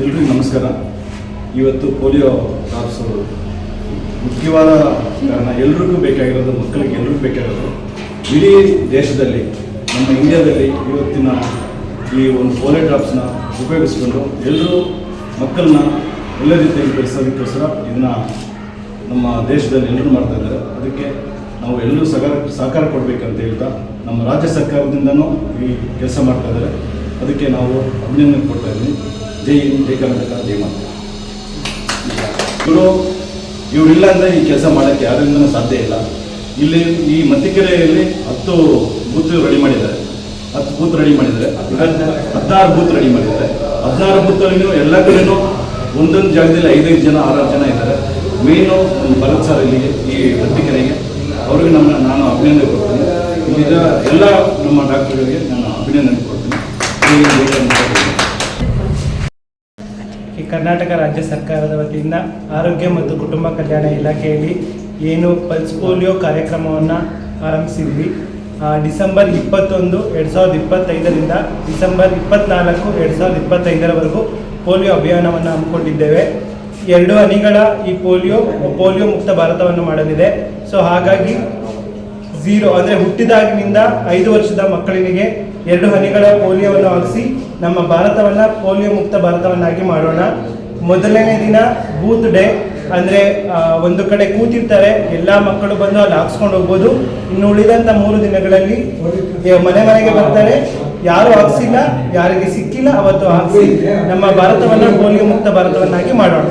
ಎಲ್ರಿಗೂ ನಮಸ್ಕಾರ. ಇವತ್ತು ಪೋಲಿಯೋ ಡ್ರಾಪ್ಸ್ ಮುಖ್ಯವಾದ ಕಾರಣ ಎಲ್ರಿಗೂ ಬೇಕಾಗಿರೋದು, ಮಕ್ಕಳಿಗೆ ಎಲ್ರಿಗೂ ಬೇಕಾಗಿರೋದು ಇಡೀ ದೇಶದಲ್ಲಿ, ನಮ್ಮ ಇಂಡಿಯಾದಲ್ಲಿ ಇವತ್ತಿನ ಈ ಒಂದು ಪೋಲಿಯೋ ಡ್ರಾಪ್ಸ್ನ ಉಪಯೋಗಿಸ್ಕೊಂಡು ಎಲ್ಲರೂ ಮಕ್ಕಳನ್ನ ಒಳ್ಳೆ ರೀತಿಯಲ್ಲಿ ಬೆಳೆಸೋದಕ್ಕೋಸ್ಕರ ಇದನ್ನ ನಮ್ಮ ದೇಶದಲ್ಲಿ ಎಲ್ಲರೂ ಮಾಡ್ತಾ ಇದ್ದಾರೆ. ಅದಕ್ಕೆ ನಾವು ಎಲ್ಲರೂ ಸಹಕಾರ ಸಹಕಾರ ಕೊಡಬೇಕಂತ ಹೇಳ್ತಾ ನಮ್ಮ ರಾಜ್ಯ ಸರ್ಕಾರದಿಂದನೂ ಈ ಕೆಲಸ ಮಾಡ್ತಾ ಇದ್ದಾರೆ. ಅದಕ್ಕೆ ನಾವು ಅಭಿನಂದನೆ ಕೊಡ್ತಾ ಇದ್ದೀನಿ. ಜೈ ಹಿಂದ್, ಜೈ ಕರ್ನಾಟಕ, ಜೈ ಮಾತ. ಇವರು ಇವರಿಲ್ಲ ಅಂದರೆ ಈ ಕೆಲಸ ಮಾಡೋಕ್ಕೆ ಯಾರಿಂದನೂ ಸಾಧ್ಯ ಇಲ್ಲ. ಇಲ್ಲಿ ಈ ಮತ್ತಿಕೆರೆಯಲ್ಲಿ ಹತ್ತು ಬೂತ್ ರೆಡಿ ಮಾಡಿದ್ದಾರೆ. ಹತ್ತು ಬೂತ್ ರೆಡಿ ಮಾಡಿದ್ದಾರೆ. ಹದಿನಾರು ಬೂತ್ ರೆಡಿ ಮಾಡಿದ್ದಾರೆ. ಹದಿನಾರು ಬೂತಲ್ಲಿ ಎಲ್ಲ ಕಡೆನೂ ಒಂದೊಂದು ಜಾಗದಲ್ಲಿ ಐದೈದು ಜನ, ಆರಾರು ಜನ ಇದ್ದಾರೆ. ಮೇನು ಭರತ್ ಸರ್ ಇಲ್ಲಿಗೆ, ಈ ಮತ್ತಿಕೆರೆಗೆ. ಅವ್ರಿಗೆ ನಮ್ಮ ನಾನು ಅಭಿನಂದನೆ ಕೊಡ್ತೀನಿ. ಇಲ್ಲಿದ್ದ ಎಲ್ಲ ನಮ್ಮ ಡಾಕ್ಟರ್ಗಳಿಗೆ ನಾನು ಅಭಿನಂದನೆ ಕೊಡ್ತೀನಿ. ಈ ಕರ್ನಾಟಕ ರಾಜ್ಯ ಸರ್ಕಾರದ ವತಿಯಿಂದ ಆರೋಗ್ಯ ಮತ್ತು ಕುಟುಂಬ ಕಲ್ಯಾಣ ಇಲಾಖೆಯಲ್ಲಿ ಏನು ಪಲ್ಸ್ ಪೋಲಿಯೋ ಕಾರ್ಯಕ್ರಮವನ್ನು ಆರಂಭಿಸಿದ್ವಿ ಡಿಸೆಂಬರ್ ಇಪ್ಪತ್ತೊಂದು, ಎರಡು ಸಾವಿರದ ಇಪ್ಪತ್ತೈದರಿಂದ ಡಿಸೆಂಬರ್ ಇಪ್ಪತ್ತ್ನಾಲ್ಕು ಎರಡು ಸಾವಿರದ ಇಪ್ಪತ್ತೈದರವರೆಗೂ ಪೋಲಿಯೋ ಅಭಿಯಾನವನ್ನು ಹಮ್ಮಿಕೊಂಡಿದ್ದೇವೆ. ಎರಡು ಹನಿಗಳ ಈ ಪೋಲಿಯೋ ಪೋಲಿಯೋ ಮುಕ್ತ ಭಾರತವನ್ನು ಮಾಡಲಿದೆ. ಸೊ, ಹಾಗಾಗಿ, ಝೀರೋ, ಅಂದರೆ ಹುಟ್ಟಿದಾಗಿನಿಂದ ಐದು ವರ್ಷದ ಮಕ್ಕಳಿಗೆ ಎರಡು ಹನಿಗಳ ಪೋಲಿಯೋವನ್ನು ಹಾಕಿಸಿ ನಮ್ಮ ಭಾರತವನ್ನು ಪೋಲಿಯೋ ಮುಕ್ತ ಭಾರತವನ್ನಾಗಿ ಮಾಡೋಣ. ಮೊದಲನೇ ದಿನ ಬೂತ್ ಡೇ, ಅಂದರೆ ಒಂದು ಕಡೆ ಕೂತಿರ್ತಾರೆ, ಎಲ್ಲ ಮಕ್ಕಳು ಬಂದು ಅಲ್ಲಿ ಹಾಕ್ಸ್ಕೊಂಡು ಹೋಗ್ಬೋದು. ಇನ್ನು ಉಳಿದಂಥ ಮೂರು ದಿನಗಳಲ್ಲಿ ಮನೆ ಮನೆಗೆ ಬರ್ತಾರೆ. ಯಾರು ಹಾಕ್ಸಿಲ್ಲ, ಯಾರಿಗೆ ಸಿಕ್ಕಿಲ್ಲ, ಅವತ್ತು ಹಾಕ್ಸಿ ನಮ್ಮ ಭಾರತವನ್ನು ಪೋಲಿಯೋ ಮುಕ್ತ ಭಾರತವನ್ನಾಗಿ ಮಾಡೋಣ.